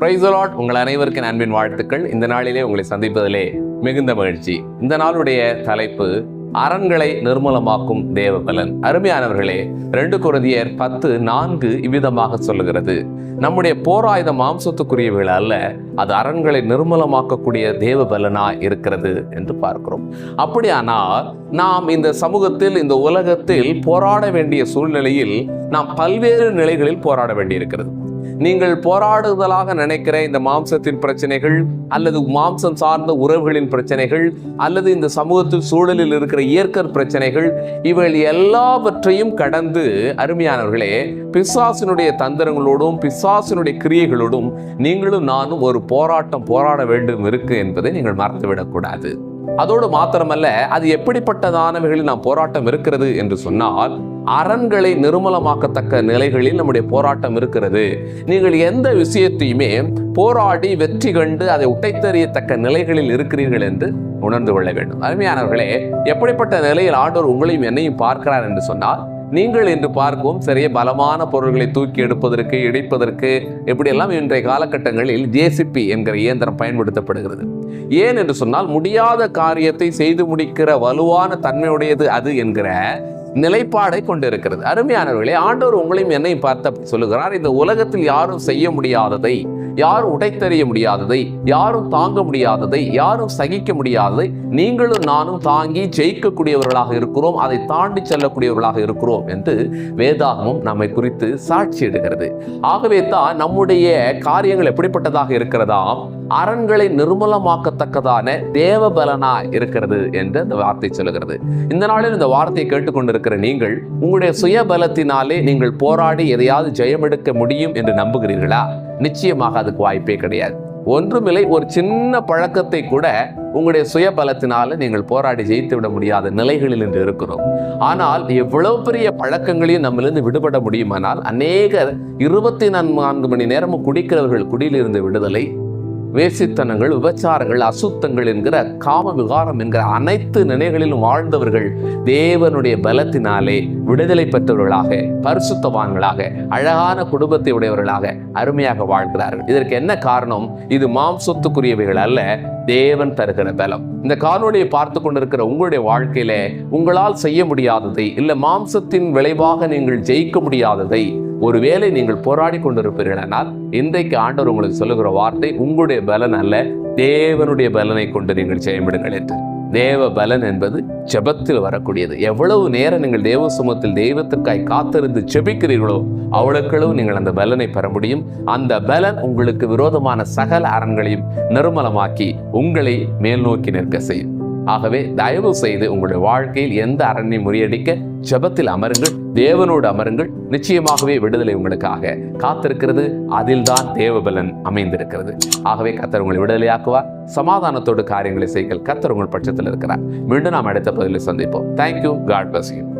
பிரைசலாட் உங்கள் அனைவருக்கும் அன்பின் வாழ்த்துக்கள். இந்த நாளிலே உங்களை சந்திப்பதிலே மிகுந்த மகிழ்ச்சி. இந்த நாளுடைய தலைப்பு அரண்களை நிர்மூலமாக்கும் தேவபலன். அருமையானவர்களே ரெண்டு குருதியர் பத்து நான்கு இவ்விதமாக சொல்லுகிறது. நம்முடைய போராயுத மாம்சத்துக்குரியவர்கள் அல்ல அது அரண்களை நிர்மூலமாக்கக்கூடிய தேவபலனா இருக்கிறது என்று பார்க்கிறோம். அப்படியானால் நாம் இந்த சமூகத்தில் இந்த உலகத்தில் போராட வேண்டிய சூழ்நிலையில் நாம் பல்வேறு நிலைகளில் போராட வேண்டியிருக்கிறது. நீங்கள் போராடுதலாக நினைக்கிற இந்த மாம்சத்தின் பிரச்சனைகள் அல்லது மாம்சம் சார்ந்த உறவுகளின் பிரச்சனைகள் அல்லது இந்த சமூகத்தில் சூழலில் இருக்கிற இயற்கை பிரச்சனைகள் இவைகள் எல்லாவற்றையும் கடந்து அருமையானவர்களே பிசாசினுடைய தந்திரங்களோடும் பிசாசினுடைய கிரியைகளோடும் நீங்களும் நானும் ஒரு போராட்டம் போராட வேண்டும் இருக்கு என்பதை நீங்கள் மறந்துவிடக்கூடாது. அதோடு மாத்திரமல்ல அது எப்படிப்பட்டதானவைகளில் நாம் போராட்டம் இருக்கிறது என்று சொன்னால் அரண்களை நிர்மலமாக்கத்தக்க நிலைகளில் நம்முடைய போராட்டம் இருக்கிறது. நீங்கள் எந்த விஷயத்தையுமே போராடி வெற்றி கண்டு அதை உட்டைத்தறியத்தக்க நிலைகளில் இருக்கிறீர்கள் என்று உணர்ந்து கொள்ள வேண்டும். அருமையானவர்களே எப்படிப்பட்ட நிலையில் ஆண்டோர் உங்களையும் என்னையும் பார்க்கிறார் என்று சொன்னால் நீங்கள் என்று பார்க்கவும் சரிய பலமான பொருள்களை தூக்கி எடுப்பதற்கு இடிப்பதற்கு இப்படியெல்லாம் இன்றைய காலகட்டங்களில் ஜேசிபி என்கிற இயந்திரம் பயன்படுத்தப்படுகிறது. ஏன் என்று சொன்னால் முடியாத காரியத்தை செய்து முடிக்கிற வலுவான தன்மையுடையது அது என்கிற நிலைப்பாடை கொண்டிருக்கிறது. அருமையானவர்களே ஆண்டோர் உங்களையும் என்னையும் பார்த்து அப்படி சொல்லுகிறார் இந்த உலகத்தில் யாரும் செய்ய முடியாததை யாரும் உடைத்தறிய முடியாததை யாரும் தாங்க முடியாததை யாரும் சகிக்க முடியாததை நீங்களும் நானும் தாங்கி ஜெயிக்கக்கூடியவர்களாக இருக்கிறோம் அதை தாண்டி செல்லக்கூடியவர்களாக இருக்கிறோம் என்று வேதாகமும் நம்மை குறித்து சாட்சியிடுகிறது ஆகவே தான் நம்முடைய காரியங்கள் எப்படிப்பட்டதாக இருக்கிறதாம்? அரண்களை நிர்மலமாக்கத்தக்கதான தேவபலனா இருக்கிறது என்று இந்த வார்த்தை சொல்லுகிறது. இந்த நாளில் இந்த வார்த்தையை கேட்டுக்கொண்டிருக்கிற நீங்கள் உங்களுடைய சுயபலத்தினாலே நீங்கள் போராடி எதையாவது ஜெயமெடுக்க முடியும் என்று நம்புகிறீர்களா? நிச்சயமாக அதுக்கு வாய்ப்பே கிடையாது. ஒன்றுமில்லை ஒரு சின்ன பழக்கத்தை கூட உங்களுடைய சுய பலத்தினால நீங்கள் போராடி ஜெயித்து விட முடியாத நிலைகளில் இன்று இருக்கிறோம். ஆனால் எவ்வளவு பெரிய பழக்கங்களையும் நம்மிலிருந்து விடுபட முடியுமானால் அநேகர் இருபத்தி நான்கு மணி நேரமும் குடிக்கிறவர்கள் குடியிலிருந்து விடுதலை வேசித்தனங்கள் விபச்சாரங்கள் அசுத்தங்கள் என்கிற காம விகாரம் என்கிற அனைத்து நிலைகளிலும் வாழ்ந்தவர்கள் தேவனுடைய பலத்தினாலே விடுதலை பெற்றவர்களாக பரிசுத்தவான்களாக அழகான குடும்பத்தை உடையவர்களாக அருமையாக வாழ்கிறார்கள். இதற்கு என்ன காரணம்? இது மாம்சத்துக்குரியவைகள் அல்ல தேவன் தருகிற பலம். இந்த காணொலியை பார்த்து கொண்டிருக்கிற உங்களுடைய வாழ்க்கையில உங்களால் செய்ய முடியாததை இல்ல மாம்சத்தின் விளைவாக நீங்கள் ஜெயிக்க முடியாததை ஒருவேளை நீங்கள் போராடி கொண்டிருப்பீர்களானால் இன்றைக்கு ஆண்டவர் உங்களுக்கு சொல்லுகிற வார்த்தை உங்களுடைய பலன் அல்ல தேவனுடைய பலனை கொண்டு நீங்கள் செயல்படுங்கள் என்று. தேவ பலன் என்பது ஜெபத்தில் வரக்கூடியது. எவ்வளவு நேரம் நீங்கள் தேவ சுமத்தில் தெய்வத்துக்காய் காத்திருந்து ஜெபிக்கிறீர்களோ அவ்வளவுக்களவு நீங்கள் அந்த பலனை பெற முடியும். அந்த பலன் உங்களுக்கு விரோதமான சகல அரண்களையும் நிர்மலமாக்கி உங்களை மேல் நோக்கி நிற்க செய்யும். ஆகவே தயவு செய்து உங்களுடைய வாழ்க்கையில் எந்த அரண்யை முறியடிக்க ஜெபத்தில் அமருங்கள் தேவனோடு அமருங்கள். நிச்சயமாகவே விடுதலை உங்களுக்காக. காத்திருக்கிறது அதில்தான் தேவபலன் அமைந்திருக்கிறது. ஆகவே கத்தர் உங்களை விடுதலையாக்குவார். சமாதானத்தோடு காரியங்களை செய்கள் கத்தர் உங்கள் பட்சத்தில் இருக்கிறார். மீண்டும் நாம் அடுத்த பதிலில் சந்திப்போம். Thank you God bless you